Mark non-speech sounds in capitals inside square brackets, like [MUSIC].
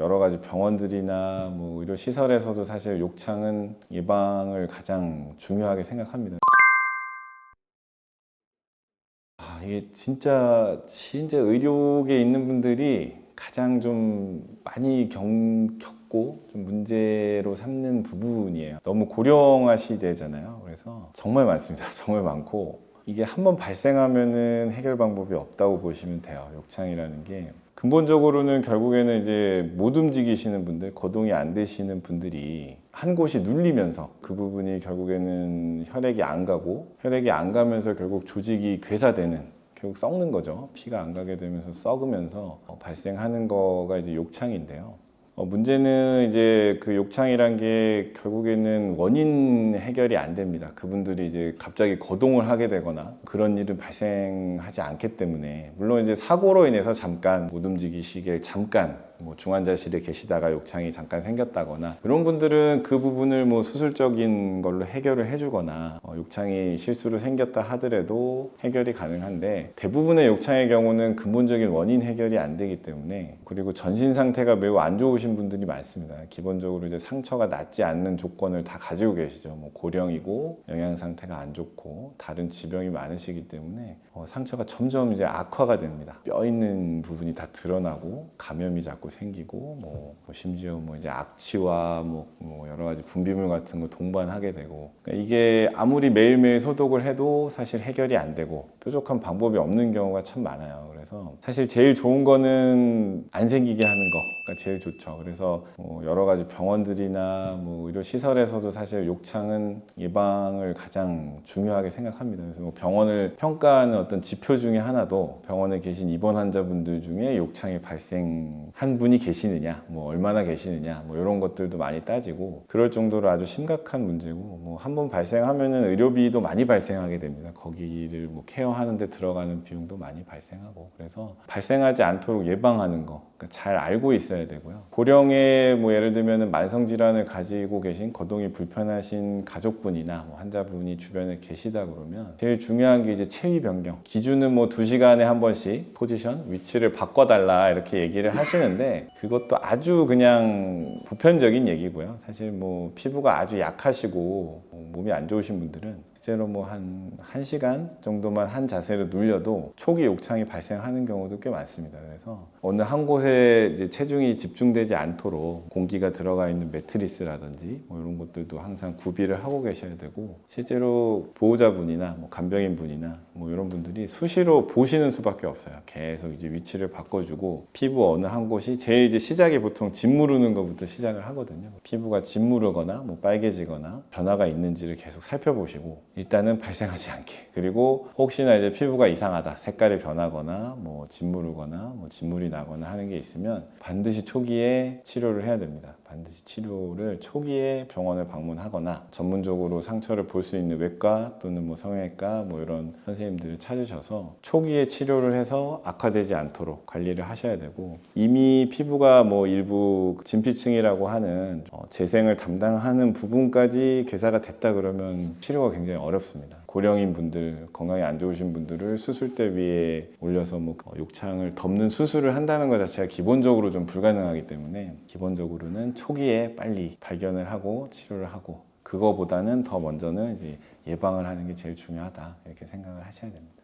여러 가지 병원들이나 뭐 의료 시설에서도 사실 욕창은 예방을 가장 중요하게 생각합니다. 아, 이게 진짜 진짜 의료계에 있는 분들이 가장 좀 많이 경, 겪고 좀 문제로 삼는 부분이에요. 너무 고령화 시대잖아요. 그래서 정말 많습니다. [LAUGHS] 정말 많고 이게 한번 발생하면은 해결 방법이 없다고 보시면 돼요. 욕창이라는 게 근본적으로는 결국에는 이제 못 움직이시는 분들, 거동이 안 되시는 분들이 한 곳이 눌리면서 그 부분이 결국에는 혈액이 안 가고 혈액이 안 가면서 결국 조직이 괴사되는 결국 썩는 거죠. 피가 안 가게 되면서 썩으면서 어, 발생하는 거가 이제 욕창인데요. 어, 문제는 이제 그 욕창이란 게 결국에는 원인 해결이 안 됩니다. 그분들이 이제 갑자기 거동을 하게 되거나 그런 일은 발생하지 않기 때문에 물론 이제 사고로 인해서 잠깐 못 움직이시게 잠깐 뭐 중환자실에 계시다가 욕창이 잠깐 생겼다거나 그런 분들은 그 부분을 뭐 수술적인 걸로 해결을 해주거나 어, 욕창이 실수로 생겼다 하더라도 해결이 가능한데 대부분의 욕창의 경우는 근본적인 원인 해결이 안 되기 때문에 그리고 전신 상태가 매우 안 좋으신 분들이 많습니다. 기본적으로 이제 상처가 낫지 않는 조건을 다 가지고 계시죠. 뭐 고령이고 영양 상태가 안 좋고 다른 지병이 많으시기 때문에 어, 상처가 점점 이제 악화가 됩니다. 뼈 있는 부분이 다 드러나고 감염이 자꾸 생기고 뭐, 뭐 심지어 뭐 이제 악취와 뭐, 뭐 여러 가지 분비물 같은 거 동반하게 되고 그러니까 이게 아무리 매일매일 소독을 해도 사실 해결이 안 되고 뾰족한 방법이 없는 경우가 참 많아요. 그래서 사실 제일 좋은 거는 안 생기게 하는 거가 제일 좋죠. 그래서 뭐 여러 가지 병원들이나 뭐 의료 시설에서도 사실 욕창은 예방을 가장 중요하게 생각합니다. 그래서 뭐 병원을 평가하는 어떤 지표 중에 하나도 병원에 계신 입원 환자분들 중에 욕창이 발생한 분이 계시느냐, 뭐 얼마나 계시느냐, 뭐 이런 것들도 많이 따지고 그럴 정도로 아주 심각한 문제고 뭐 한 번 발생하면은 의료비도 많이 발생하게 됩니다. 거기를 뭐 케어하는데 들어가는 비용도 많이 발생하고 그래서 발생하지 않도록 예방하는 거. 그러니까 잘 알고 있어야 되고요. 고령의 뭐 예를 들면 만성 질환을 가지고 계신 거동이 불편하신 가족분이나 뭐 환자분이 주변에 계시다 그러면 제일 중요한 게 이제 체위 변경. 기준은 뭐두 시간에 한 번씩 포지션, 위치를 바꿔 달라 이렇게 얘기를 하시는데 그것도 아주 그냥 보편적인 얘기고요. 사실 뭐 피부가 아주 약하시고 뭐 몸이 안 좋으신 분들은 실제로 뭐 한 1시간 정도만 한 자세로 눌려도 초기 욕창이 발생하는 경우도 꽤 많습니다. 그래서 어느 한 곳에 체중이 집중되지 않도록 공기가 들어가 있는 매트리스라든지 뭐 이런 것들도 항상 구비를 하고 계셔야 되고 실제로 보호자분이나 뭐 간병인 분이나 뭐 이런 분들이 수시로 보시는 수밖에 없어요. 계속 이제 위치를 바꿔주고 피부 어느 한 곳이 제일 이제 시작이 보통 짓무르는 것부터 시작을 하거든요. 피부가 짓무르거나 뭐 빨개지거나 변화가 있는지를 계속 살펴보시고 일단은 발생하지 않게 그리고 혹시나 이제 피부가 이상하다 색깔이 변하거나 뭐 짓무르거나 뭐 진물이 나거나 하는 게 있으면 반드시 초기에 치료를 해야 됩니다. 반드시 치료를 초기에 병원을 방문하거나 전문적으로 상처를 볼 수 있는 외과 또는 뭐 성형외과 뭐 이런 선생님들을 찾으셔서 초기에 치료를 해서 악화되지 않도록 관리를 하셔야 되고 이미 피부가 뭐 일부 진피층이라고 하는 어, 재생을 담당하는 부분까지 괴사가 됐다 그러면 치료가 굉장히 어렵습니다. 고령인 분들, 건강이 안 좋으신 분들을 수술대 위에 올려서 뭐 어, 욕창을 덮는 수술을 한다는 것 자체가 기본적으로 좀 불가능하기 때문에 기본적으로는 초기에 빨리 발견을 하고 치료를 하고 그거보다는 더 먼저는 이제 예방을 하는 게 제일 중요하다 이렇게 생각을 하셔야 됩니다.